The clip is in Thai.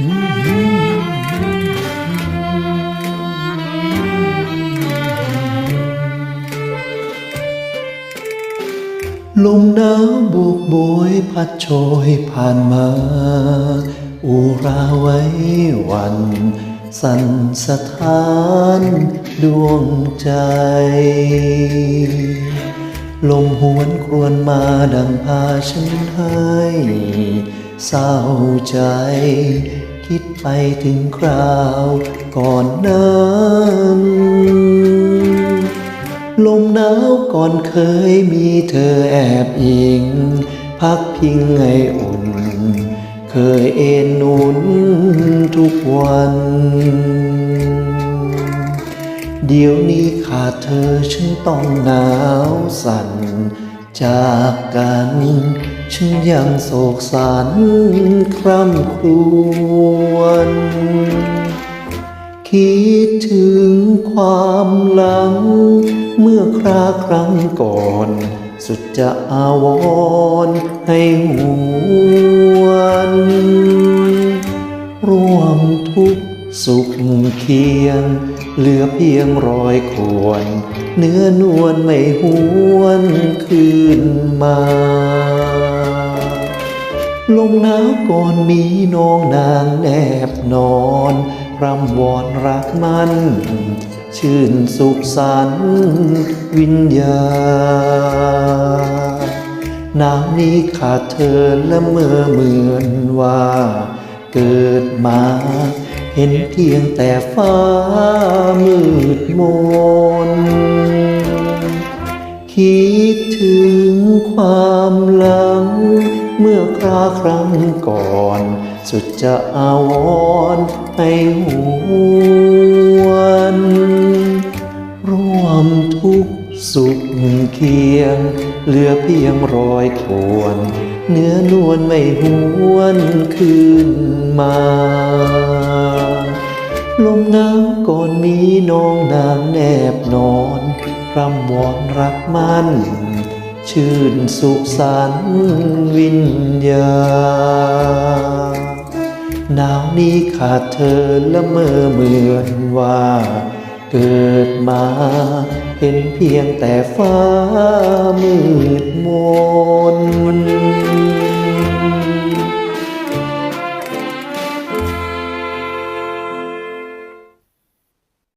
ลมหนาวบกโบยพัดโชยผ่านมา อุราไว้วัน สั่นสะท้านดวงใจ ลมหวนครวนมาดังพาฉันให้เศร้าใจ คิดไปถึงคราวก่อนนั้นลมหนาวก่อนเคยมีเธอแอบอิง พักพิงให้อุ่น เคยเอ็นนุนทุกวัน เดี๋ยวนี้ขาดเธอฉันต้องหนาวสั่น จากกันฉันยังโศกสันคร่ำครวญคิดถึงความหลัง เมื่อคราครั้งก่อน สุดจะอาวรให้หวน ร่วมทุกข์ สุขเคียง เหลือเพียงรอยขวนเนื้อนวลไม่หวนคืนมา ลมหนาวก่อนมีน้องนางแนบนอนรำวอนรักมัน ชื่นสุขสันวิญญาณหนาวนี้ขาดเธอและเมื่อเหมือนว่า เกิดมา เห็นเพียงแต่ฟ้ามืดมน คิดถึงความหลัง เมื่อคราครั้งก่อน สุดจะอาวรให้หวนร่วมทุกสุขเคียง เหลือเพียงรอยข่วนเนื้อนวลไม่หวนคืนมา ลมหนาวก่อนมีน้องนางแนบนอนร่ำวอนรักมันชื่นสุขสันวิญญาณหนาวนี้ขาดเธอและเมื่อเหมือนว่า เกิดมาเห็นเพียงแต่ฟ้ามืดมน